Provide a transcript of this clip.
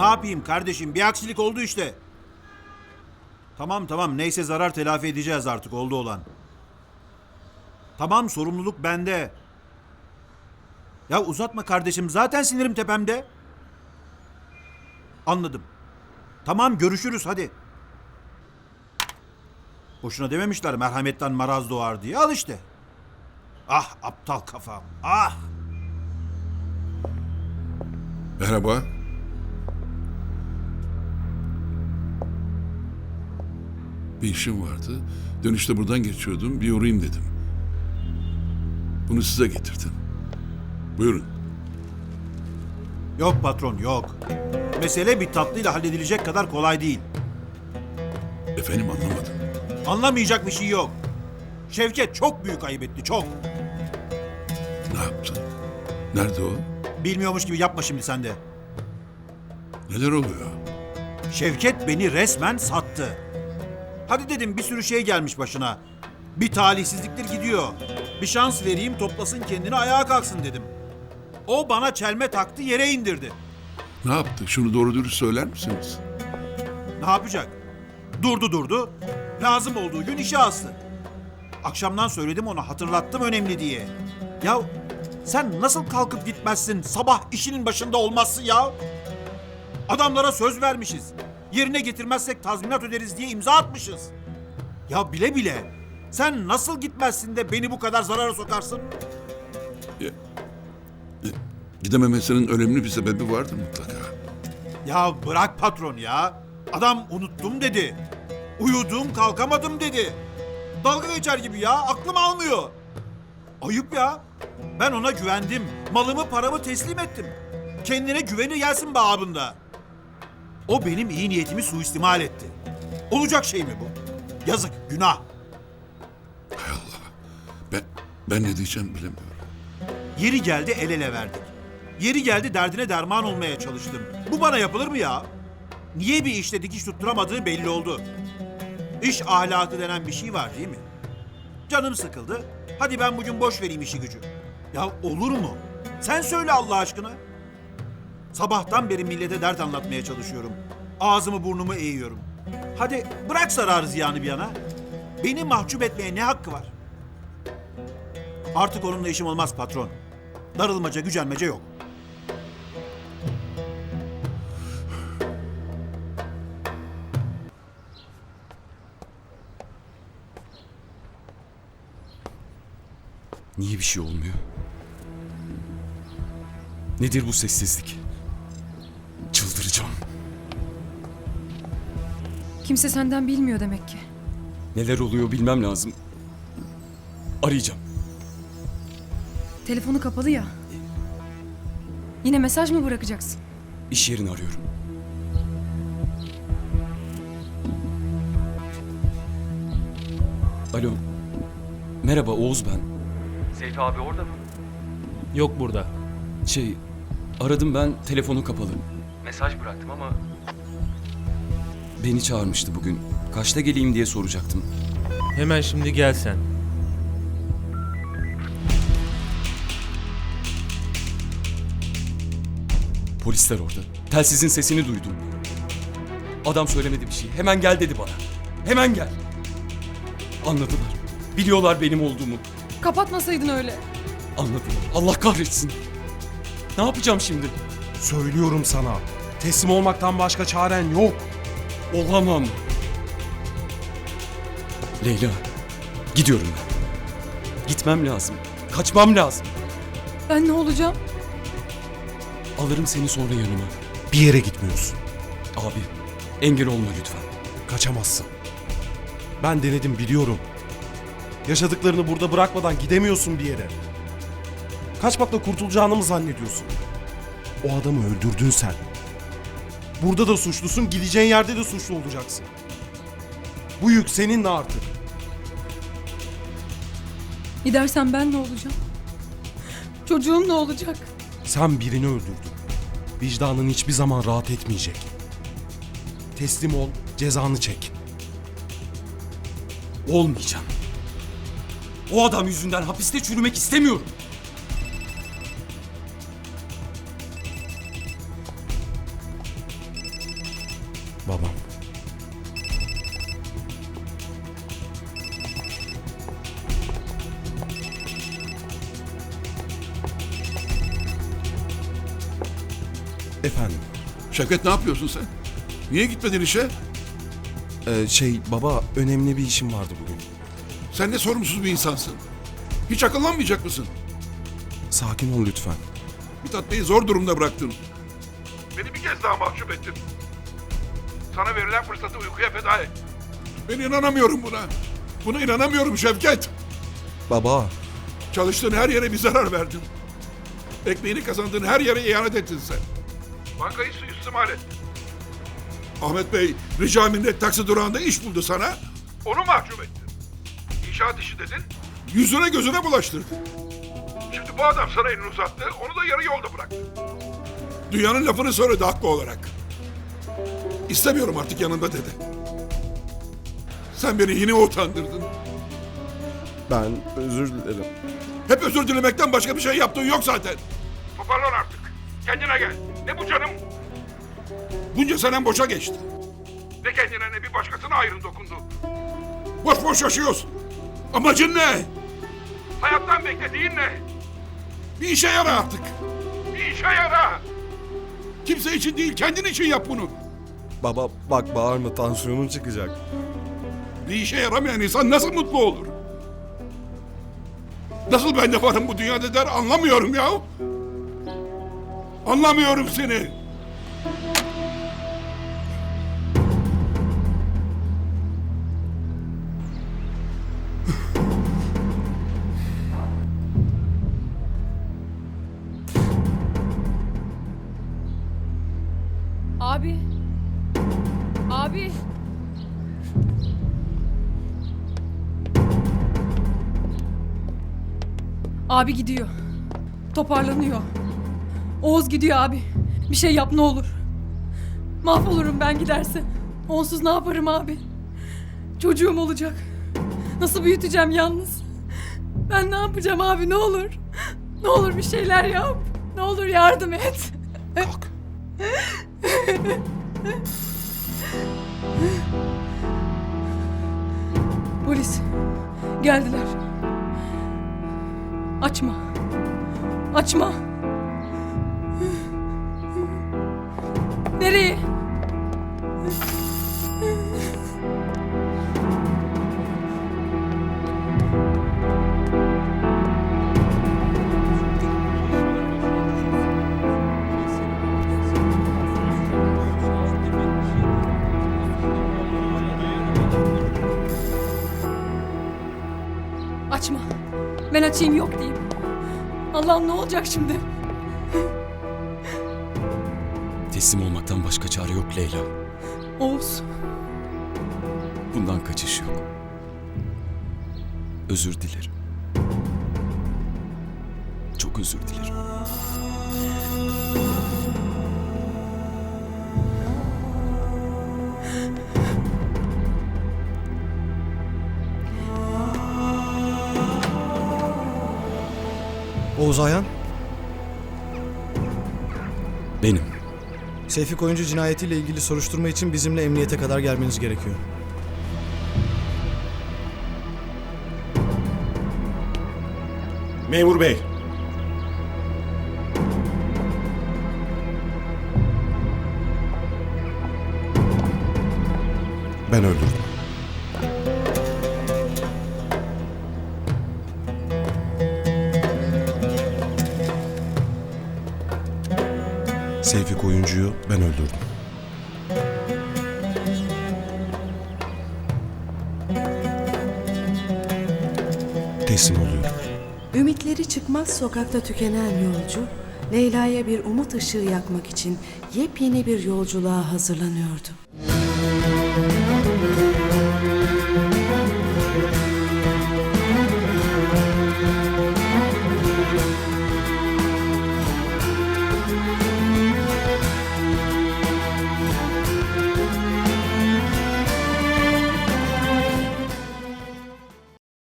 Ne yapayım kardeşim bir aksilik oldu işte. Tamam tamam neyse zarar telafi edeceğiz artık oldu olan. Tamam sorumluluk bende. Ya uzatma kardeşim zaten sinirim tepemde. Anladım. Tamam görüşürüz hadi. Boşuna dememişler merhametten maraz doğar diye al işte. Ah aptal kafam ah. Merhaba. Bir işim vardı. Dönüşte buradan geçiyordum. Bir uğrayayım dedim. Bunu size getirdim. Buyurun. Yok patron yok. Mesele bir tatlıyla halledilecek kadar kolay değil. Efendim anlamadım. Anlamayacak bir şey yok. Şevket çok büyük ayıp etti çok. Ne yaptı? Nerede o? Bilmiyormuş gibi yapma şimdi sen de. Neler oluyor? Şevket beni resmen sattı. Hadi dedim bir sürü şey gelmiş başına. Bir talihsizliktir gidiyor. Bir şans vereyim toplasın kendini ayağa kalksın dedim. O bana çelme taktı yere indirdi. Ne yaptı? Şunu doğru dürüst söyler misiniz? Ne yapacak? Durdu durdu. Lazım olduğu gün işe astı. Akşamdan söyledim ona hatırlattım önemli diye. Ya sen nasıl kalkıp gitmezsin sabah işinin başında olmazsın ya? Adamlara söz vermişiz. Yerine getirmezsek tazminat öderiz diye imza atmışız. Ya bile bile sen nasıl gitmezsin de beni bu kadar zarara sokarsın? Gidememesinin önemli bir sebebi vardır mutlaka. Ya bırak patron ya. Adam unuttum dedi. Uyudum kalkamadım dedi. Dalga geçer gibi ya aklım almıyor. Ayıp ya. Ben ona güvendim. Malımı paramı teslim ettim. Kendine güveni gelsin babında. O benim iyi niyetimi suistimal etti. Olacak şey mi bu? Yazık, günah. Hay Allah. Ben, ben ne diyeceğim bilemiyorum. Yeri geldi el ele verdik. Yeri geldi derdine derman olmaya çalıştım. Bu bana yapılır mı ya? Niye bir işte dikiş tutturamadığı belli oldu. İş ahlakı denen bir şey var değil mi? Canım sıkıldı. Hadi ben bugün boş vereyim işi gücü. Ya olur mu? Sen söyle Allah aşkına. Sabahtan beri millete dert anlatmaya çalışıyorum. Ağzımı burnumu eğiyorum. Hadi bırak zararı ziyanı bir yana. Beni mahcup etmeye ne hakkı var? Artık onunla işim olmaz patron. Darılmaca, gücenmece yok. Niye bir şey olmuyor? Nedir bu sessizlik? Kimse senden bilmiyor demek ki. Neler oluyor bilmem lazım. Arayacağım. Telefonu kapalı ya. Yine mesaj mı bırakacaksın? İş yerini arıyorum. Alo. Merhaba Oğuz ben. Seyfi abi orada mı? Yok burada. Şey, aradım ben telefonu kapalı. Mesaj bıraktım ama Beni çağırmıştı bugün. Kaçta geleyim diye soracaktım. Hemen şimdi gel sen. Polisler orada. Telsizin sesini duydum. Adam söylemedi bir şey. Hemen gel dedi bana. Hemen gel. Anladılar. Biliyorlar benim olduğumu. Kapatmasaydın öyle. Anladılar. Allah kahretsin. Ne yapacağım şimdi? Söylüyorum sana. Teslim olmaktan başka çaren yok. Olamam. Leyla. Gidiyorum ben. Gitmem lazım. Kaçmam lazım. Ben ne olacağım? Alırım seni sonra yanıma. Bir yere gitmiyorsun. Abi engel olma lütfen. Kaçamazsın. Ben denedim biliyorum. Yaşadıklarını burada bırakmadan gidemiyorsun bir yere. Kaçmakla kurtulacağını mı zannediyorsun? O adamı öldürdün sen. Burada da suçlusun, gideceğin yerde de suçlu olacaksın. Bu yük seninle artık. Gidersen ben ne olacağım? Çocuğum ne olacak? Sen birini öldürdün. Vicdanın hiçbir zaman rahat etmeyecek. Teslim ol, cezanı çek. Olmayacağım. O adam yüzünden hapiste çürümek istemiyorum. Babam. Efendim, Şevket ne yapıyorsun sen? Niye gitmedin işe? e, şey baba önemli bir işim vardı bugün. Sen ne sorumsuz bir insansın. Hiç akıllanmayacak mısın? Sakin ol lütfen. Mithat Bey'i zor durumda bıraktın. Beni bir kez daha mahcup ettin. Sana verilen fırsatı uykuya feda et. Ben inanamıyorum buna. Buna inanamıyorum Şevket. Baba, Çalıştığın her yere bir zarar verdin. Ekmeğini kazandığın her yere ihanet ettin sen. Bankayı suistimal ettin. Ahmet Bey rica minnet taksi durağında iş buldu sana. Onu mahcup ettin. İnşaat işi dedin. Yüzüne gözüne bulaştırdın. Şimdi bu adam sana elini uzattı. Onu da yarı yolda bıraktı. Dünyanın lafını söyledi haklı olarak. İstemiyorum artık yanında dedi. Sen beni yine utandırdın. ben özür dilerim. Hep özür dilemekten başka bir şey yaptığın yok zaten. Toparlan artık. Kendine gel. Ne bu canım? Bunca senem boşa geçti. Ne kendine ne bir başkasına ayrın dokundu. Boş boş yaşıyorsun. Amacın ne? Hayattan beklediğin ne? Bir işe yara artık. Bir işe yara. Kimse için değil kendin için yap bunu. Baba bak bağırma tansiyonun çıkacak. Bir işe yaramayan insan nasıl mutlu olur? Nasıl ben de varım bu dünyada der anlamıyorum ya. Anlamıyorum seni. Abi gidiyor. Toparlanıyor. Oğuz gidiyor abi. Bir şey yap ne olur. Mahvolurum ben giderse. Onsuz ne yaparım abi? Çocuğum olacak. Nasıl büyüteceğim yalnız? Ben ne yapacağım abi ne olur? Ne olur bir şeyler yap. Ne olur yardım et. Kalk. Polis. Geldiler. Açma. Açma. Nereye? Açma. Ben açayım yok diyeyim. Allah'ım ne olacak şimdi? Teslim olmaktan başka çare yok Leyla. Oğuz. Bundan kaçış yok. Özür dilerim. Çok özür dilerim. Oğuz Ayhan, Benim. Seyfi Oyuncu cinayetiyle ilgili soruşturma için bizimle emniyete kadar gelmeniz gerekiyor. Memur bey. Ben öldürdüm. Seyfi Koyuncu'yu ben öldürdüm. Teslim oluyorum. Ümitleri çıkmaz sokakta tükenen yolcu, Leyla'ya bir umut ışığı yakmak için yepyeni bir yolculuğa hazırlanıyordu.